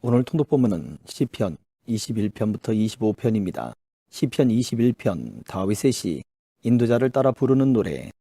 오늘 통독본문은 시편 21편부터 25편입니다. 시편 21편 다윗의 시 인도자를 따라 부르는 노래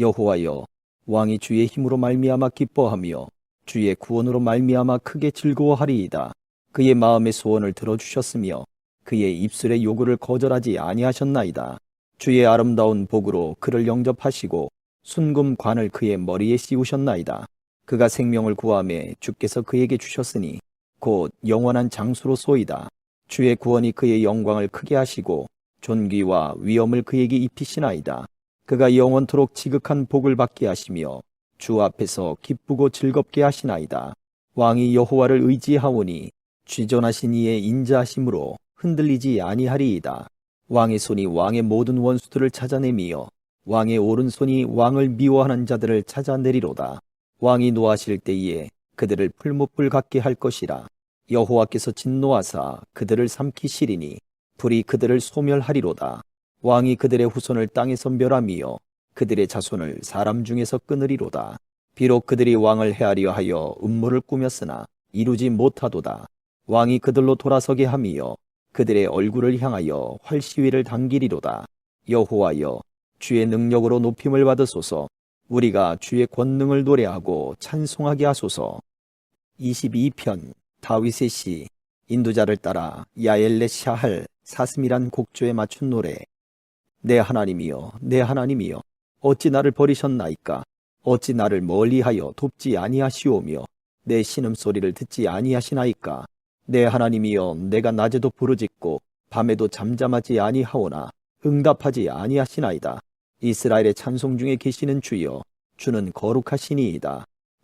여호와여 왕이 주의 힘으로 말미암아 기뻐하며 주의 구원으로 말미암아 크게 즐거워하리이다. 그의 마음의 소원을 들어주셨으며 그의 입술의 요구를 거절하지 아니하셨나이다. 주의 아름다운 복으로 그를 영접하시고 순금관을 그의 머리에 씌우셨나이다. 그가 생명을 구함에 주께서 그에게 주셨으니 곧 영원한 장수로소이다. 주의 구원이 그의 영광을 크게 하시고 존귀와 위엄을 그에게 입히시나이다. 그가 영원토록 지극한 복을 받게 하시며 주 앞에서 기쁘고 즐겁게 하시나이다. 왕이 여호와를 의지하오니 쥐존하신 이의 인자하심으로 흔들리지 아니하리이다. 왕의 손이 왕의 모든 원수들을 찾아내미어 왕의 오른손이 왕을 미워하는 자들을 찾아내리로다. 왕이 노하실 때에 그들을 풀무불 같게 할 것이라. 여호와께서 진노하사 그들을 삼키시리니 불이 그들을 소멸하리로다. 왕이 그들의 후손을 땅에서 멸하며 그들의 자손을 사람 중에서 끊으리로다. 비록 그들이 왕을 헤아려 하여 음모를 꾸몄으나 이루지 못하도다. 왕이 그들로 돌아서게 하며 그들의 얼굴을 향하여 활시위를 당기리로다. 여호와여 주의 능력으로 높임을 받으소서 우리가 주의 권능을 노래하고 찬송하게 하소서. 22편 다윗의 시 인도자를 따라 야엘레 샤할 사슴이란 곡조에 맞춘 노래. 내 하나님이여 내 하나님이여 어찌 나를 버리셨나이까? 어찌 나를 멀리하여 돕지 아니하시오며 내 신음소리를 듣지 아니하시나이까? 내 하나님이여 내가 낮에도 부르짖고 밤에도 잠잠하지 아니하오나 응답하지 아니하시나이다. 이스라엘의 찬송 중에 계시는 주여 주는 거룩하시니이다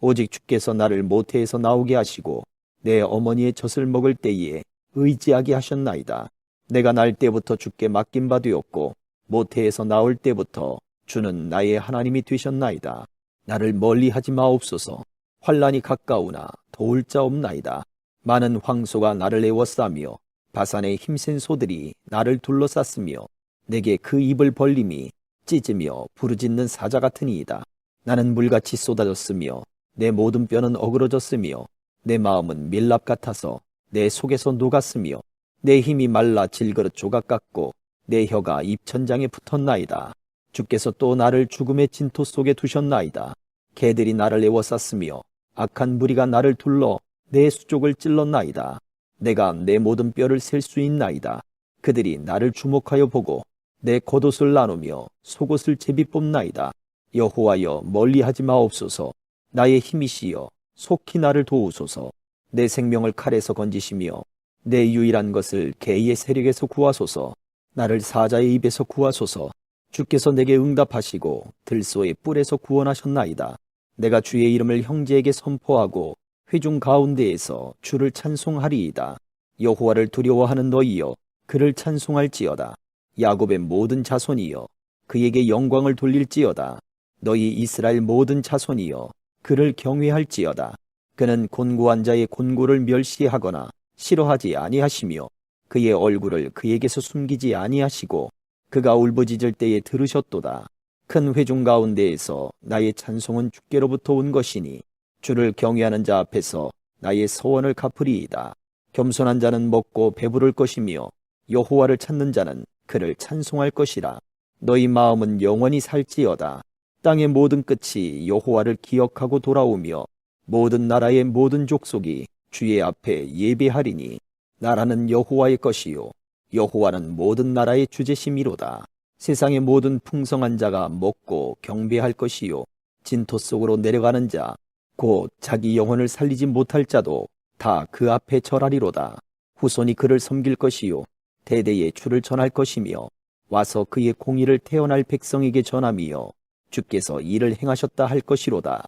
오직 주께서 나를 모태에서 나오게 하시고 내 어머니의 젖을 먹을 때에 의지하게 하셨나이다. 내가 날 때부터 주께 맡긴 바 되었고 모태에서 나올 때부터 주는 나의 하나님이 되셨나이다. 나를 멀리 하지 마옵소서. 환란이 가까우나 도울 자 없나이다. 많은 황소가 나를 애워싸며 바산의 힘센 소들이 나를 둘러쌌으며 내게 그 입을 벌림이 찢으며 부르짖는 사자 같으니이다. 나는 물같이 쏟아졌으며 내 모든 뼈는 어그러졌으며 내 마음은 밀랍 같아서 내 속에서 녹았으며 내 힘이 말라 질그릇 조각 같고 내 혀가 입천장에 붙었나이다. 주께서 또 나를 죽음의 진토 속에 두셨나이다. 개들이 나를 애워쌌으며 악한 무리가 나를 둘러 내 수족을 찔렀나이다. 내가 내 모든 뼈를 셀 수 있나이다. 그들이 나를 주목하여 보고 내 겉옷을 나누며 속옷을 제비 뽑나이다. 여호와여 멀리하지 마옵소서. 나의 힘이시여 속히 나를 도우소서. 내 생명을 칼에서 건지시며 내 유일한 것을 개의 세력에서 구하소서. 나를 사자의 입에서 구하소서. 주께서 내게 응답하시고 들소의 뿔에서 구원하셨나이다. 내가 주의 이름을 형제에게 선포하고 회중 가운데에서 주를 찬송하리이다. 여호와를 두려워하는 너희여 그를 찬송할지어다. 야곱의 모든 자손이여 그에게 영광을 돌릴지어다. 너희 이스라엘 모든 자손이여 그를 경외할지어다. 그는 곤고한 자의 곤고를 멸시하거나 싫어하지 아니하시며 그의 얼굴을 그에게서 숨기지 아니하시고 그가 울부짖을 때에 들으셨도다. 큰 회중 가운데에서 나의 찬송은 주께로부터 온 것이니 주를 경외하는 자 앞에서 나의 서원을 갚으리이다. 겸손한 자는 먹고 배부를 것이며 여호와를 찾는 자는 그를 찬송할 것이라. 너희 마음은 영원히 살지어다. 땅의 모든 끝이 여호와를 기억하고 돌아오며 모든 나라의 모든 족속이 주의 앞에 예배하리니 나라는 여호와의 것이요 여호와는 모든 나라의 주제심이로다. 세상의 모든 풍성한 자가 먹고 경배할 것이요 진토 속으로 내려가는 자 곧 자기 영혼을 살리지 못할 자도 다 그 앞에 절하리로다. 후손이 그를 섬길 것이요 대대에 주를 전할 것이며 와서 그의 공의를 태어날 백성에게 전하며 주께서 일을 행하셨다 할 것이로다.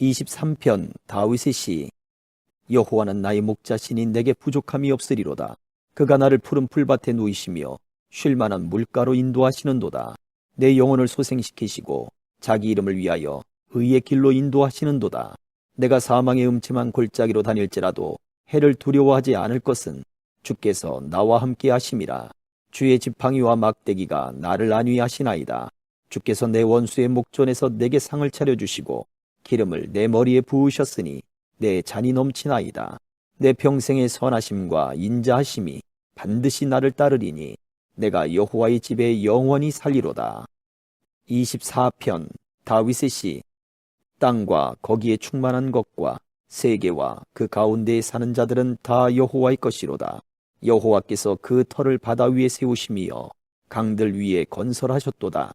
23편 다윗의 시 여호와는 나의 목자시니 내게 부족함이 없으리로다. 그가 나를 푸른 풀밭에 누이시며 쉴 만한 물가로 인도하시는도다. 내 영혼을 소생시키시고 자기 이름을 위하여 의의 길로 인도하시는도다. 내가 사망의 음침한 골짜기로 다닐지라도 해를 두려워하지 않을 것은 주께서 나와 함께 하심이라. 주의 지팡이와 막대기가 나를 안위하시나이다. 주께서 내 원수의 목전에서 내게 상을 차려주시고 기름을 내 머리에 부으셨으니 내 잔이 넘치나이다. 내 평생의 선하심과 인자하심이 반드시 나를 따르리니 내가 여호와의 집에 영원히 살리로다. 24편 다윗의 시 땅과 거기에 충만한 것과 세계와 그 가운데에 사는 자들은 다 여호와의 것이로다. 여호와께서 그 터를 바다 위에 세우심이여 강들 위에 건설하셨도다.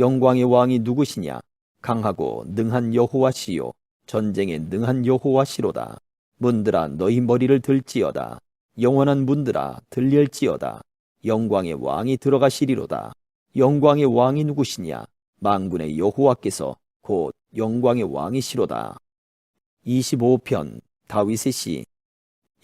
영광의 왕이 누구시냐? 강하고 능한 여호와시요 전쟁에 능한 여호와시로다. 문들아 너희 머리를 들지어다. 영원한 문들아 들릴지어다. 영광의 왕이 들어가시리로다. 영광의 왕이 누구시냐? 만군의 여호와께서 곧 영광의 왕이시로다. 25편 다윗의 시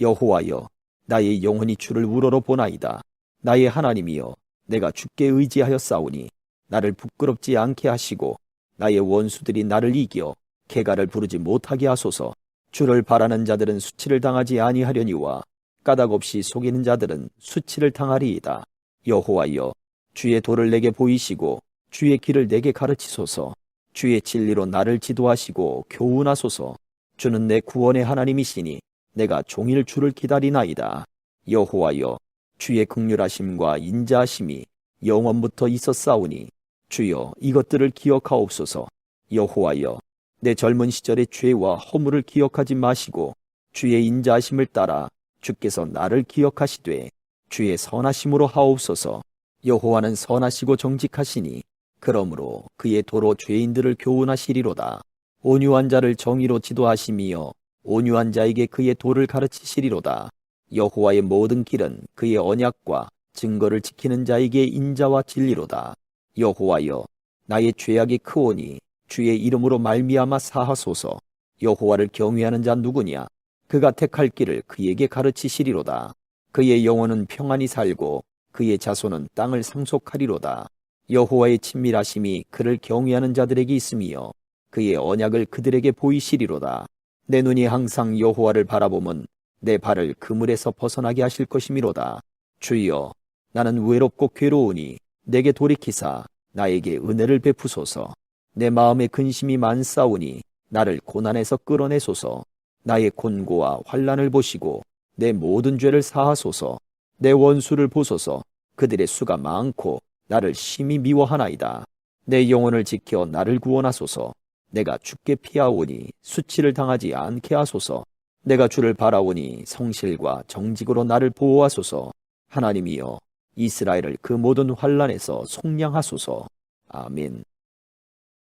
여호와여 나의 영혼이 주를 우러러 보나이다. 나의 하나님이여 내가 주께 의지하여 싸우니 나를 부끄럽지 않게 하시고 나의 원수들이 나를 이겨 개가를 부르지 못하게 하소서. 주를 바라는 자들은 수치를 당하지 아니하려니와 까닭 없이 속이는 자들은 수치를 당하리이다. 여호와여 주의 도를 내게 보이시고 주의 길을 내게 가르치소서. 주의 진리로 나를 지도하시고 교훈하소서. 주는 내 구원의 하나님이시니 내가 종일 주를 기다리나이다. 여호와여 주의 극률하심과 인자하심이 영원부터 있었사오니 주여 이것들을 기억하옵소서. 여호와여 내 젊은 시절의 죄와 허물을 기억하지 마시고 주의 인자하심을 따라 주께서 나를 기억하시되 주의 선하심으로 하옵소서. 여호와는 선하시고 정직하시니 그러므로 그의 도로 죄인들을 교훈하시리로다. 온유한 자를 정의로 지도하심이여 온유한 자에게 그의 도를 가르치시리로다. 여호와의 모든 길은 그의 언약과 증거를 지키는 자에게 인자와 진리로다. 여호와여 나의 죄악이 크오니 주의 이름으로 말미암아 사하소서. 여호와를 경외하는 자 누구냐? 그가 택할 길을 그에게 가르치시리로다. 그의 영혼은 평안히 살고 그의 자손은 땅을 상속하리로다. 여호와의 친밀하심이 그를 경외하는 자들에게 있으며 그의 언약을 그들에게 보이시리로다. 내 눈이 항상 여호와를 바라보면 내 발을 그물에서 벗어나게 하실 것이미로다. 주여, 나는 외롭고 괴로우니 내게 돌이키사 나에게 은혜를 베푸소서. 내 마음에 근심이 많사오니 나를 고난에서 끌어내소서. 나의 곤고와 환란을 보시고 내 모든 죄를 사하소서. 내 원수를 보소서. 그들의 수가 많고 나를 심히 미워하나이다. 내 영혼을 지켜 나를 구원하소서. 내가 죽게 피하오니 수치를 당하지 않게 하소서. 내가 주를 바라오니 성실과 정직으로 나를 보호하소서. 하나님이여 이스라엘을 그 모든 환란에서 속량하소서. 아멘.